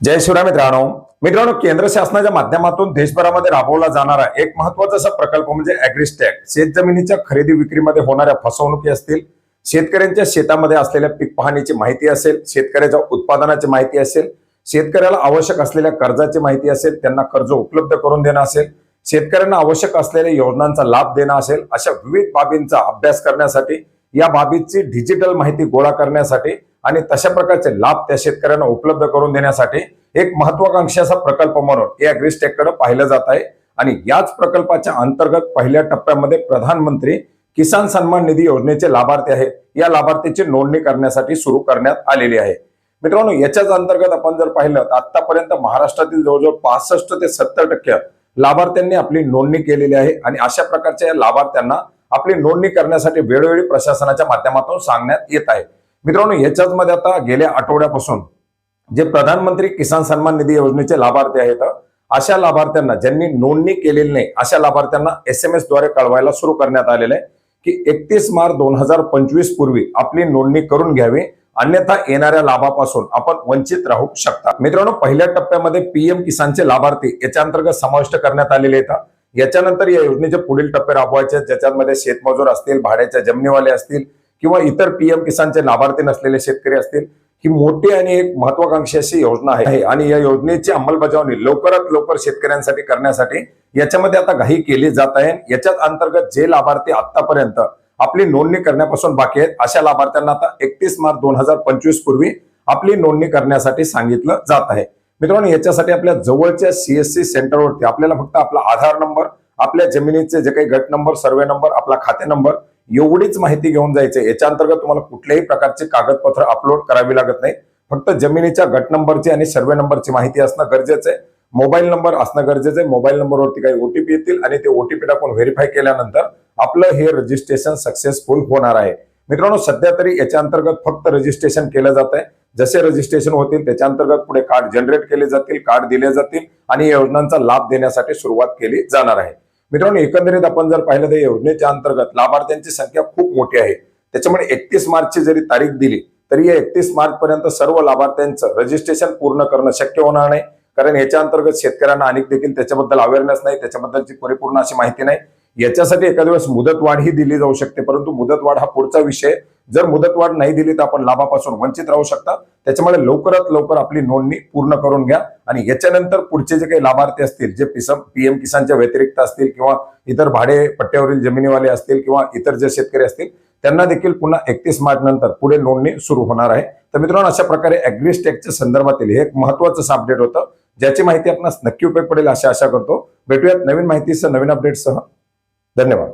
जय शिवराय मित्रांनो. मित्रांनो केंद्र शासनाच्या माध्यमातून देशभरामध्ये राबवला जाणारा एक महत्त्वाचा असा प्रकल्प म्हणजे अॅग्रिस्टॅक शेत जमिनीच्या खरेदी विक्रीमध्ये होणाऱ्या फसवणुकी असतील शेतकऱ्यांच्या शेतामध्ये असलेल्या पीक पाहणीची माहिती असेल शेतकऱ्याच्या उत्पादनाची माहिती असेल शेतकऱ्याला आवश्यक असलेल्या कर्जाची माहिती असेल त्यांना कर्ज उपलब्ध करून देणं असेल शेतकऱ्यांना आवश्यक असलेल्या योजनांचा लाभ देणं असेल अशा विविध बाबींचा अभ्यास करण्यासाठी या बाबीची डिजिटल माहिती गोळा करण्यासाठी आणि तशा प्रकारचे लाभ त्या शेतकऱ्यांना उपलब्ध करून देण्यासाठी एक महत्वाकांक्षी असा प्रकल्प म्हणून या कडे पाहिलं जात आहे. आणि याच प्रकल्पाच्या अंतर्गत पहिल्या टप्प्यामध्ये प्रधानमंत्री किसान सन्मान निधी योजनेचे लाभार्थी आहेत. या लाभार्थीची नोंदणी करण्यासाठी सुरू करण्यात आलेली आहे. मित्रांनो याच्याच अंतर्गत आपण जर पाहिलं तर आतापर्यंत महाराष्ट्रातील जवळजवळ पासष्ट ते सत्तर टक्के लाभार्थ्यांनी आपली नोंदणी केलेली आहे. आणि अशा प्रकारच्या या लाभार्थ्यांना आपली नोंदणी करण्यासाठी वेळोवेळी प्रशासनाच्या माध्यमातून सांगण्यात येत आहे. मित्रांनो याच्याच मध्ये आता गेल्या आठवड्यापासून जे प्रधानमंत्री किसान सन्मान निधी योजनेचे लाभार्थी आहेत अशा लाभार्थ्यांना ज्यांनी नोंदणी केलेली नाही अशा लाभार्थ्यांना एस एमद्वारे कळवायला सुरू करण्यात आलेलं आहे की एकतीस मार्च दोन हजार पंचवीस पूर्वी आपली नोंदणी करून घ्यावी अन्यथा येणाऱ्या लाभापासून आपण वंचित राहू शकता. मित्रांनो पहिल्या टप्प्यामध्ये पीएम किसानचे लाभार्थी याच्या अंतर्गत समाविष्ट करण्यात आलेले आहेत. याच्यानंतर या योजनेचे पुढील टप्पे राबवायचे ज्याच्यामध्ये शेतमजूर असतील भाड्याच्या जमिनीवाले असतील किंवा इतर पीएम किसानचे लाभार्थी नसलेले शेतकरी असतील ही मोठी आणि एक महत्वाकांक्षी अशी योजना आहे. आणि या योजनेची अंमलबजावणी लवकरात लवकर शेतकऱ्यांसाठी करण्यासाठी याच्यामध्ये आता घाई केली जात आहे. याच्यात अंतर्गत जे लाभार्थी आतापर्यंत आपली नोंदणी करण्यापासून बाकी आहेत अशा लाभार्थ्यांना आता एकतीस मार्च दोन हजार पंचवीस पूर्वी आपली नोंदणी करण्यासाठी सांगितलं जात आहे. मित्रांनो याच्यासाठी आपल्या जवळच्या सीएससी सेंटरवरती आपल्याला फक्त आपला आधार नंबर आपल्या जमिनीचे जे काही गट नंबर सर्वे नंबर आपला खाते नंबर एवढीच माहिती घेऊन जायचे. याच्या अंतर्गत तुम्हाला कुठल्याही प्रकारचे कागदपत्र अपलोड करावी लागत नाही. फक्त जमिनीच्या गट नंबरची आणि सर्वे नंबरची माहिती असणं गरजेचं आहे. मोबाईल नंबर असणं गरजेचं आहे. मोबाईल नंबरवरती काही ओटीपी येतील आणि ते ओटीपी टाकून व्हेरीफाय केल्यानंतर आपलं हे रजिस्ट्रेशन सक्सेसफुल होणार आहे. मित्रांनो सध्या तरी याच्या अंतर्गत फक्त रजिस्ट्रेशन केलं जात आहे. जसे रजिस्ट्रेशन होतील त्याच्या अंतर्गत पुढे कार्ड जनरेट केले जातील कार्ड दिले जातील आणि योजनांचा लाभ देण्यासाठी सुरुवात केली जाणार आहे. मित्रांनो एकंदरीत आपण जर पाहिलं तर या योजनेच्या अंतर्गत लाभार्थ्यांची संख्या खूप मोठी आहे. त्याच्यामुळे एकतीस मार्चची जरी तारीख दिली तरी या एकतीस मार्च पर्यंत सर्व लाभार्थ्यांचं रजिस्ट्रेशन पूर्ण करणं शक्य होणार नाही. कारण याच्या अंतर्गत शेतकऱ्यांना अनेक देखील त्याच्याबद्दल अवेअरनेस नाही त्याच्याबद्दलची परिपूर्ण अशी माहिती नाही. याच्यासाठी एखाद्या वेळेस मुदतवाढ ही दिली जाऊ शकते परंतु मुदतवाढ हा पुढचा विषय. जर मुदतवाढ नाही दिली तर आपण लाभापासून वंचित राहू शकता. त्याच्यामुळे लवकरात लवकर आपली नोंदणी पूर्ण करून घ्या. आणि याच्यानंतर पुढचे जे काही लाभार्थी असतील जे पीएम किसानच्या व्यतिरिक्त असतील किंवा इतर भाडे पट्ट्यावरील जमिनीवाले असतील किंवा इतर जे शेतकरी असतील त्यांना देखील पुन्हा एकतीस मार्च नंतर पुढे नोंदणी सुरू होणार आहे. तर मित्रांनो अशा प्रकारे अॅग्रिस्टेकच्या संदर्भातील हे एक महत्वाचं अपडेट होतं ज्याची माहिती आपणास नक्की उपयोग पडेल अशी आशा करतो. भेटूयात नवीन माहितीसह नवीन अपडेटसह धन्यवाद.